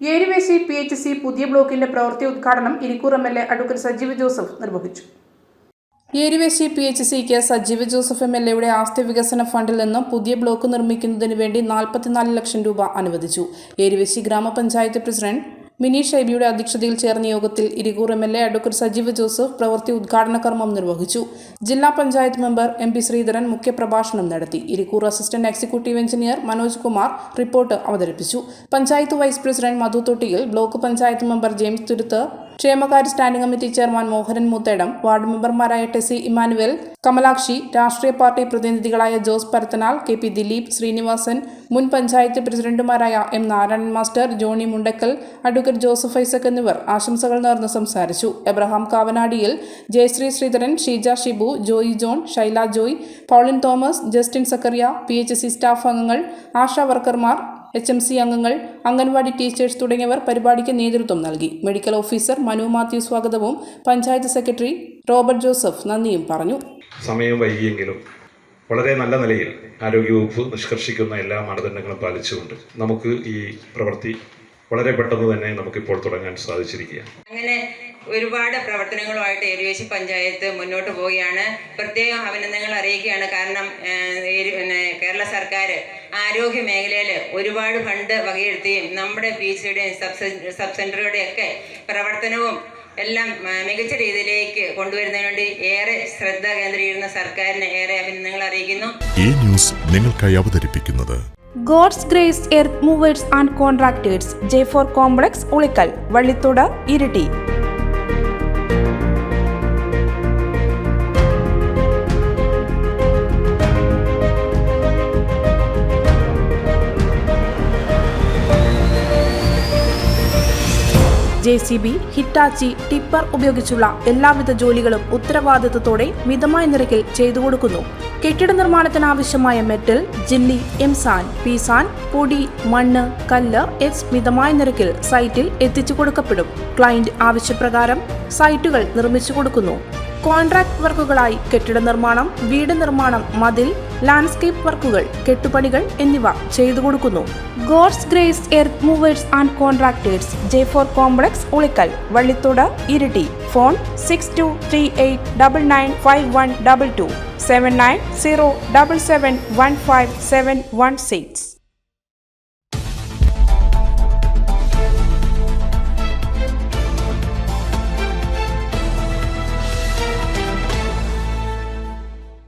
Eruvessi P H C പുതിയ ബ്ലോക്കിന്റെ പ്രവൃത്തി ഉദ്ഘാടനം Irikkur M L A advocate Sajeev Joseph നിർവഹിച്ചു. ഏരുവേശി പി എച്ച് സിക്ക് സജീവ് ജോസഫ് എം എൽ എയുടെ ആസ്തി വികസന ഫണ്ടിൽ നിന്നും പുതിയ ബ്ലോക്ക് നിർമ്മിക്കുന്നതിന് വേണ്ടി നാൽപ്പത്തിനാല് ലക്ഷം രൂപ അനുവദിച്ചു. ഏരുവേശി ഗ്രാമപഞ്ചായത്ത് പ്രസിഡന്റ് മിനി ഷൈബിയുടെ അധ്യക്ഷതയിൽ ചേർന്ന യോഗത്തിൽ Irikkur M L A advocate Sajeev Joseph പ്രവൃത്തി ഉദ്ഘാടന കർമ്മം നിർവഹിച്ചു. ജില്ലാ panchayat member M P Sreedharan മുഖ്യപ്രഭാഷണം നടത്തി. Irikkur assistant executive engineer Manoj Kumar report അവതരിപ്പിച്ചു. Panchayat vice president Madhu Thottiyil block panchayat member James Thuruth ക്ഷേമകാര്യ standing committee chairman Mohanan Muthedam ward മെമ്പർമാരായ ടെസി ഇമാനുവൽ കമലാക്ഷി രാഷ്ട്രീയ പാർട്ടി പ്രതിനിധികളായ ജോസ് പരത്തനാൽ കെ പി ദിലീപ് ശ്രീനിവാസൻ മുൻ പഞ്ചായത്ത് പ്രസിഡന്റുമാരായ M Narayanan master Johnny Mundakkal advocate Joseph Isaac എന്നിവർ ആശംസകൾ നേർന്ന് സംസാരിച്ചു. Abraham Kavanadiyil Jayasree Sreedharan Sheeja Shibu Joy John Shaila Joy Pauline Thomas Justin Zachariah P H C staff അംഗങ്ങൾ ആശാ വർക്കർമാർ എച്ച് എം സി അംഗങ്ങൾ anganwadi teachers തുടങ്ങിയവർ പരിപാടിക്ക് നേതൃത്വം നൽകി. മെഡിക്കൽ ഓഫീസർ മനു മാത്യു സ്വാഗതവും പഞ്ചായത്ത് സെക്രട്ടറി റോബർട്ട് ജോസഫ് നന്ദിയും പറഞ്ഞു. സമയം വൈകിയെങ്കിലും വളരെ നല്ല നിലയിൽ ആരോഗ്യവകുപ്പ് നിഷ്കർഷിക്കുന്ന എല്ലാ മാനദണ്ഡങ്ങളും പാലിച്ചുകൊണ്ട് നമുക്ക് ഈ പ്രവൃത്തി വളരെ പെട്ടെന്ന് തന്നെ നമുക്കിപ്പോൾ തുടങ്ങാൻ സാധിച്ചിരിക്കുകയാണ്. അങ്ങനെ ഒരുപാട് പ്രവർത്തനങ്ങളുമായിട്ട് ഏരുവേശി പഞ്ചായത്ത് മുന്നോട്ട് പോവുകയാണ്. പ്രത്യേകം അഭിനന്ദനങ്ങൾ അറിയിക്കുകയാണ്. കാരണം കേരള സർക്കാർ ആരോഗ്യ മേഖലയിൽ ഒരുപാട് ഫണ്ട് വകയിരുത്തുകയും നമ്മുടെ പി സിയുടെയും സബ് സബ് സെന്ററുകളുടെയും ഒക്കെ പ്രവർത്തനവും എല്ലാം മികച്ച രീതിയിലേക്ക് കൊണ്ടുവരുന്നതിന് വേണ്ടി ഏറെ ശ്രദ്ധ കേന്ദ്രീകരിക്കുന്ന സർക്കാരിന് ഏറെ അഭിനന്ദനങ്ങൾ അറിയിക്കുന്നു. ഈ ന്യൂസ് നിങ്ങൾക്കായി അവതരിപ്പിക്കുന്നത് God's grace earth movers and contractors J four complex Ulikkal Vallithode Iritty. J C B Hitachi tipper ഉപയോഗിച്ചുള്ള എല്ലാവിധ ജോലികളും ഉത്തരവാദിത്തത്തോടെ മിതമായ നിരക്കിൽ ചെയ്തു കൊടുക്കുന്നു. കെട്ടിട നിർമ്മാണത്തിനാവശ്യമായ മെറ്റൽ ജില്ലി എംസാൻ പീസാൻ പൊടി മണ്ണ് കല്ല് എസ് മിതമായ നിരക്കിൽ സൈറ്റിൽ എത്തിച്ചു കൊടുക്കപ്പെടും. ക്ലയന്റ് ആവശ്യപ്രകാരം സൈറ്റുകൾ നിർമ്മിച്ചു കൊടുക്കുന്നു. കോൺട്രാക്ട് വർക്കുകളായി കെട്ടിട നിർമ്മാണം വീട് നിർമ്മാണം മതിൽ ലാൻഡ്സ്കേപ്പ് വർക്കുകൾ കെട്ടുപണികൾ എന്നിവ ചെയ്തു കൊടുക്കുന്നു. God's grace earth movers and contractors J four complex Ulikkal Vallithode Iritty. Phone six two three eight double nine five one double two seven nine zero double seven one five seven one six